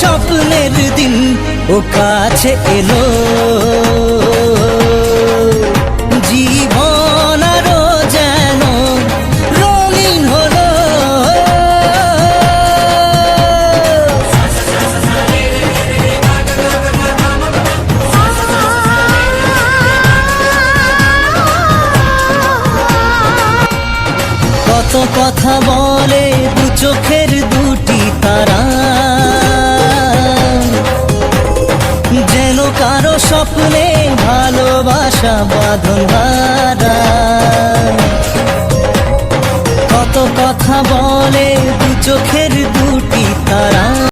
স্বপ্নের দিন ও কাছে এলো। জীবন যেন রঙিন কত কথা বলে দু চোখের দুটি তারা। স্বপ্নে ভালোবাসা বাঁধন কত কথা বলে দু চোখের দুটি তারা।